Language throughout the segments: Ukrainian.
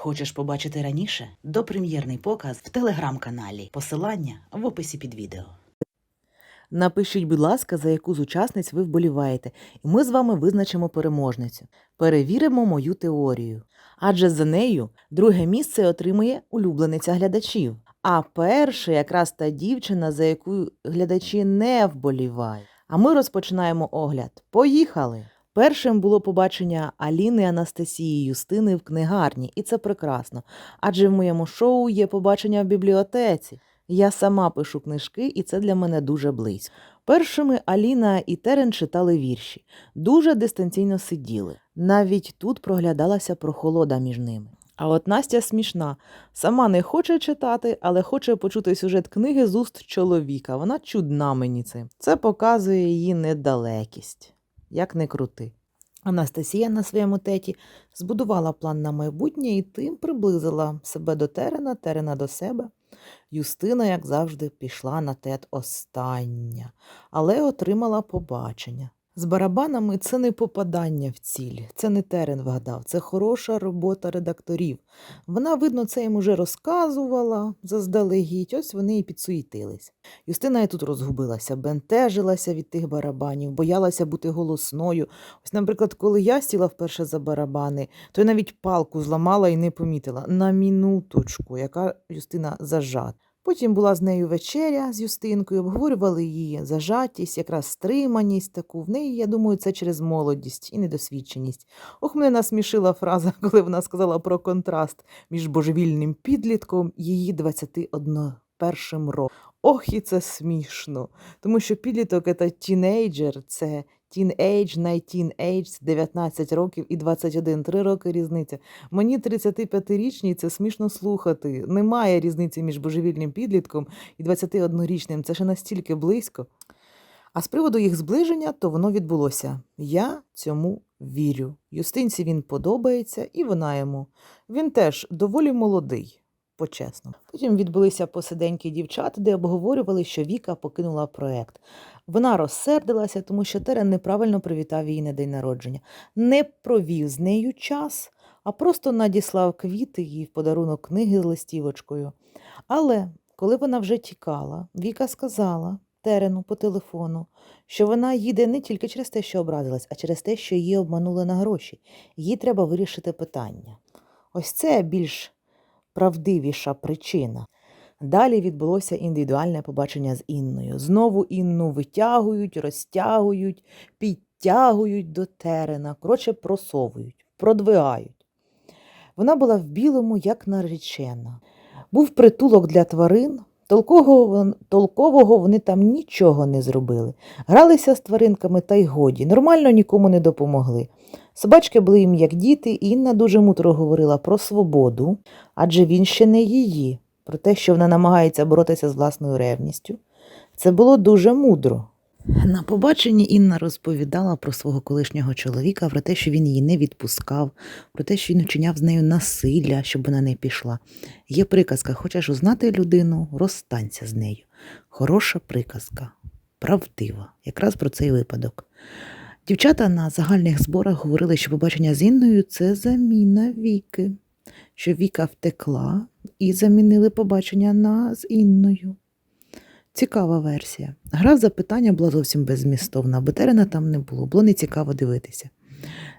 Хочеш побачити раніше? Допрем'єрний показ в телеграм-каналі. Посилання в описі під відео. Напишіть, будь ласка, за яку з учасниць ви вболіваєте, і ми з вами визначимо переможницю. Перевіримо мою теорію. Адже за нею друге місце отримує улюблениця глядачів. А перше якраз та дівчина, за яку глядачі не вболівають. А ми розпочинаємо огляд. Поїхали! Першим було побачення Аліни Анастасії Юстини в книгарні, і це прекрасно. Адже в моєму шоу є побачення в бібліотеці. Я сама пишу книжки, і це для мене дуже близько. Першими Аліна і Терен читали вірші, дуже дистанційно сиділи. Навіть тут проглядалася прохолода між ними. А от Настя смішна, сама не хоче читати, але хоче почути сюжет книги з уст чоловіка. Вона чудна мені цим. Це показує її недалекість, як не крути. Анастасія на своєму теті збудувала план на майбутнє і тим приблизила себе до Терена, Терена до себе. Юстина, як завжди, пішла на тет остання, але отримала побачення. З барабанами це не попадання в ціль, це не терен вгадав, це хороша робота редакторів. Вона, видно, це їм уже розказувала заздалегідь, ось вони і підсуїтились. Юстина і тут розгубилася, бентежилася від тих барабанів, боялася бути голосною. Ось, наприклад, коли я сіла вперше за барабани, то я навіть палку зламала і не помітила. На мінуточку, яка Юстина зажат. Потім була з нею вечеря з Юстинкою, обговорювали її зажатість, якраз стриманість таку. В неї, я думаю, це через молодість і недосвідченість. Ох, мене насмішила фраза, коли вона сказала про контраст між божевільним підлітком її 21 першим роком. Ох, і це смішно. Тому що підліток це тінейджер, це тінейдж, найтінейдж, це 19 років і 21, 3 роки різниця. Мені 35-річній це смішно слухати. Немає різниці між божевільним підлітком і 21-річним. Це ще настільки близько. А з приводу їх зближення, то воно відбулося. Я цьому вірю. Юстинці він подобається, і вона йому. Він теж доволі молодий, почесно. Потім відбулися посиденьки дівчат, де обговорювали, що Віка покинула проект. Вона розсердилася, тому що Терен неправильно привітав її на день народження, не провів з нею час, а просто надіслав квіти їй в подарунок книги з листівочкою. Але коли вона вже тікала, Віка сказала Терену по телефону, що вона їде не тільки через те, що образилась, а через те, що її обманули на гроші. Їй треба вирішити питання. Ось це більш правдивіша причина. Далі відбулося індивідуальне побачення з Інною. Знову Інну витягують, розтягують, підтягують до терена, коротше, просовують, продвигають. Вона була в білому, як наречена. Був притулок для тварин. Толкового, вони там нічого не зробили. Гралися з тваринками та й годі, нормально нікому не допомогли. Собачки були їм як діти, і Інна дуже мудро говорила про свободу, адже він ще не її, про те, що вона намагається боротися з власною ревністю. Це було дуже мудро. На побаченні Інна розповідала про свого колишнього чоловіка, про те, що він її не відпускав, про те, що він вчиняв з нею насилля, щоб вона не пішла. Є приказка: хочеш узнати людину, розстанься з нею. Хороша приказка, правдива, якраз про цей випадок. Дівчата на загальних зборах говорили, що побачення з Інною це заміна Віки, що Віка втекла і замінили побачення на з Інною. Цікава версія. Гра в запитання була зовсім беззмістовна, бо терена там не було, було нецікаво дивитися.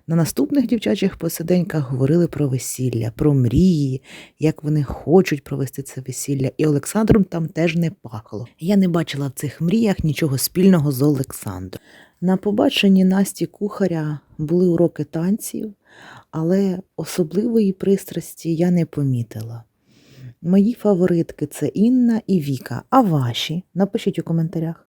На наступних дівчачих посиденьках говорили про весілля, про мрії, як вони хочуть провести це весілля, і Олександром там теж не пахло. Я не бачила в цих мріях нічого спільного з Олександром. На побаченні Насті кухаря були уроки танців, але особливої пристрасті я не помітила. Мої фаворитки це Інна і Віка. А ваші? Напишіть у коментарях.